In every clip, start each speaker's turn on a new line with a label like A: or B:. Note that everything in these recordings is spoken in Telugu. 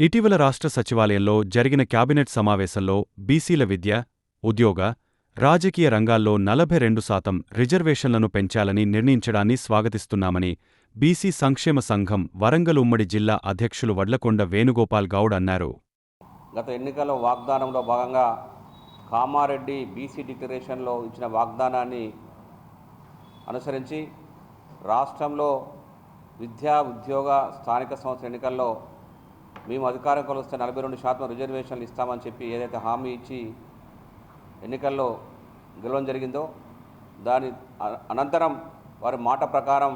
A: ఇటీవల రాష్ట్ర సచివాలయంలో జరిగిన కేబినెట్ సమావేశంలో బీసీల విద్య, ఉద్యోగ, రాజకీయ రంగాల్లో నలభై రెండు శాతం రిజర్వేషన్లను పెంచాలని నిర్ణయించడాన్ని స్వాగతిస్తున్నామని బీసీ సంక్షేమ సంఘం వరంగల్ ఉమ్మడి జిల్లా అధ్యక్షులు వడ్లకొండ వేణుగోపాల్ గౌడ్ అన్నారు.
B: గత ఎన్నికల్లో వాగ్దానంలో భాగంగా కామారెడ్డి బీసీ డిక్లరేషన్లో ఇచ్చిన వాగ్దానాన్ని అనుసరించి రాష్ట్రంలో విద్యా ఉద్యోగ స్థానిక సంస్థల ఎన్నికల్లో మేము అధికారంలో వస్తే నలభై రెండు శాతం రిజర్వేషన్లు ఇస్తామని చెప్పి ఏదైతే హామీ ఇచ్చి ఎన్నికల్లో గెలవడం జరిగిందో దాని అనంతరం వారి మాట ప్రకారం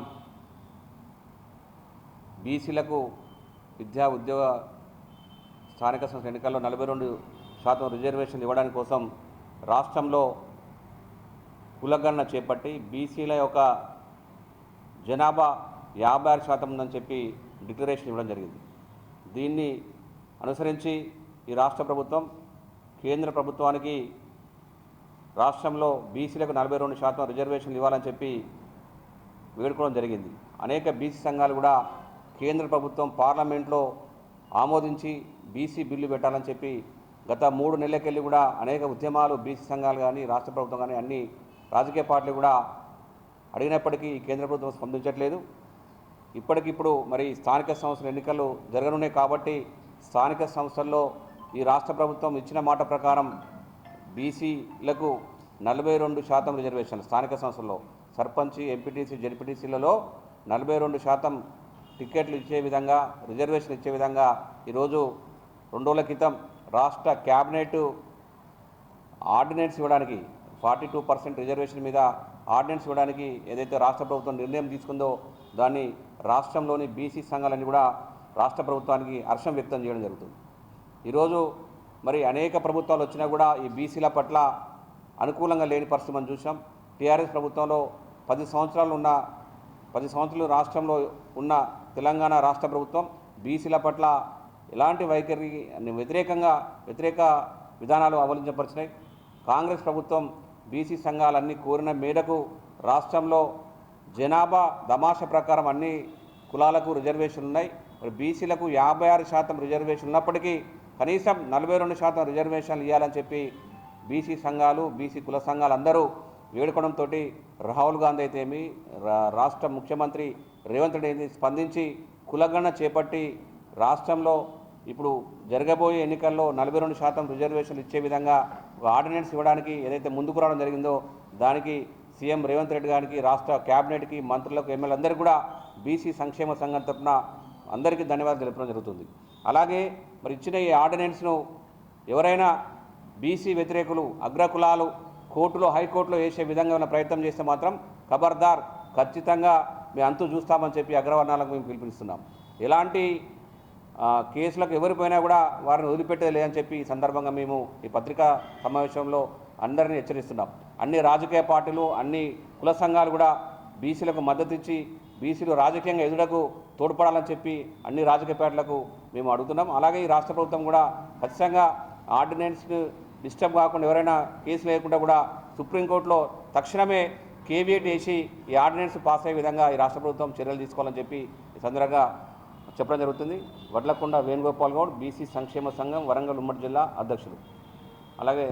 B: బీసీలకు విద్యా ఉద్యోగ స్థానిక సంస్థ ఎన్నికల్లో నలభై రెండు శాతం రిజర్వేషన్ ఇవ్వడానికి కోసం రాష్ట్రంలో కులగణన చేపట్టి బీసీల యొక్క జనాభా యాభై ఆరు శాతం ఉందని చెప్పి డిక్లరేషన్ ఇవ్వడం జరిగింది. దీన్ని అనుసరించి ఈ రాష్ట్ర ప్రభుత్వం కేంద్ర ప్రభుత్వానికి రాష్ట్రంలో బీసీలకు నలభై రెండు శాతం రిజర్వేషన్లు ఇవ్వాలని చెప్పి వేడుకోవడం జరిగింది. అనేక బీసీ సంఘాలు కూడా కేంద్ర ప్రభుత్వం పార్లమెంట్లో ఆమోదించి బీసీ బిల్లు పెట్టాలని చెప్పి గత మూడు నెలలకెళ్ళి కూడా అనేక ఉద్యమాలు బీసీ సంఘాలు కానీ రాష్ట్ర ప్రభుత్వం కానీ అన్ని రాజకీయ పార్టీలు కూడా అడిగినప్పటికీ కేంద్ర ప్రభుత్వం స్పందించట్లేదు. ఇప్పటికిప్పుడు మరి స్థానిక సంస్థల ఎన్నికలు జరగనున్నాయి కాబట్టి స్థానిక సంస్థల్లో ఈ రాష్ట్ర ప్రభుత్వం ఇచ్చిన మాట ప్రకారం బీసీలకు నలభై రెండు శాతం రిజర్వేషన్ స్థానిక సంస్థల్లో. సర్పంచ్ ఎంపీటీసీ జెడ్పీటీసీలలో నలభై రెండు శాతం టికెట్లు ఇచ్చే విధంగా రిజర్వేషన్ ఇచ్చే విధంగా ఈరోజు రెండు రోజుల క్రితం రాష్ట్ర క్యాబినెట్ ఆర్డినెన్స్ ఇవ్వడానికి ఫార్టీ టూ పర్సెంట్ రిజర్వేషన్ మీద ఆర్డినెన్స్ ఇవ్వడానికి ఏదైతే రాష్ట్ర ప్రభుత్వం నిర్ణయం తీసుకుందో దాన్ని రాష్ట్రంలోని బీసీ సంఘాలన్నీ కూడా రాష్ట్ర ప్రభుత్వానికి హర్షం వ్యక్తం చేయడం జరుగుతుంది. ఈరోజు మరి అనేక ప్రభుత్వాలు వచ్చినా కూడా ఈ బీసీల పట్ల అనుకూలంగా లేని పరిస్థితి మనం చూసాం టీఆర్ఎస్ ప్రభుత్వంలో పది సంవత్సరాలు ఉన్న పది సంవత్సరాలు రాష్ట్రంలో ఉన్న తెలంగాణ రాష్ట్ర ప్రభుత్వం బీసీల పట్ల ఎలాంటి వైఖరి వ్యతిరేకంగా వ్యతిరేక విధానాలు అవలంబించపరిచినాయి కాంగ్రెస్ ప్రభుత్వం బీసీ సంఘాలన్నీ కోరిన మేరకు రాష్ట్రంలో జనాభా దమాష ప్రకారం అన్ని కులాలకు రిజర్వేషన్లు ఉన్నాయి. మరి బీసీలకు యాభై ఆరు శాతం రిజర్వేషన్ ఉన్నప్పటికీ కనీసం నలభై రెండు శాతం రిజర్వేషన్లు ఇవ్వాలని చెప్పి బీసీ సంఘాలు బీసీ కుల సంఘాలు అందరూ వేడుకోవడంతో రాహుల్ గాంధీ అయితేమి రా- రాష్ట్ర ముఖ్యమంత్రి రేవంత్ రెడ్డి స్పందించి కులగణన చేపట్టి రాష్ట్రంలో ఇప్పుడు జరగబోయే ఎన్నికల్లో నలభై రెండు శాతం రిజర్వేషన్లు ఇచ్చే విధంగా ఆర్డినెన్స్ ఇవ్వడానికి ఏదైతే ముందుకు రావడం జరిగిందో దానికి సీఎం రేవంత్ రెడ్డి గారికి రాష్ట్ర క్యాబినెట్కి మంత్రులకు ఎమ్మెల్యేలందరికీ కూడా బీసీ సంక్షేమ సంఘం తరఫున అందరికీ ధన్యవాదాలు తెలపడం జరుగుతుంది. అలాగే మరి ఇచ్చిన ఈ ఆర్డినెన్స్ను ఎవరైనా బీసీ వ్యతిరేకులు అగ్రకులాలు కోర్టులో హైకోర్టులో వేసే విధంగా ఉన్న ప్రయత్నం చేస్తే మాత్రం ఖబర్దార్ ఖచ్చితంగా మేము అంతు చూస్తామని చెప్పి అగ్రవర్ణాలకు మేము పిలుపునిస్తున్నాం. ఎలాంటి కేసులకు ఎవరిపోయినా కూడా వారిని వదిలిపెట్టేది లేదని చెప్పి ఈ సందర్భంగా మేము ఈ పత్రికా సమావేశంలో అందరినీ హెచ్చరిస్తున్నాం. అన్ని రాజకీయ పార్టీలు అన్ని కుల సంఘాలు కూడా బీసీలకు మద్దతు ఇచ్చి బీసీలు రాజకీయంగా ఎదుడకు తోడ్పడాలని చెప్పి అన్ని రాజకీయ పార్టీలకు మేము అడుగుతున్నాం. అలాగే ఈ రాష్ట్ర ప్రభుత్వం కూడా ఖచ్చితంగా ఆర్డినెన్స్ డిస్టర్బ్ కాకుండా ఎవరైనా కేసు లేకుండా కూడా సుప్రీంకోర్టులో తక్షణమే కేవీఎట్ వేసి ఈ ఆర్డినెన్స్ పాస్ అయ్యే విధంగా ఈ రాష్ట్ర ప్రభుత్వం చర్యలు తీసుకోవాలని చెప్పి ఈ సందర్భంగా చెప్పడం జరుగుతుంది. వడ్లకొండ వేణుగోపాల్ గౌడ్ బీసీ సంక్షేమ సంఘం వరంగల్ ఉమ్మడి జిల్లా అధ్యక్షులు. అలాగే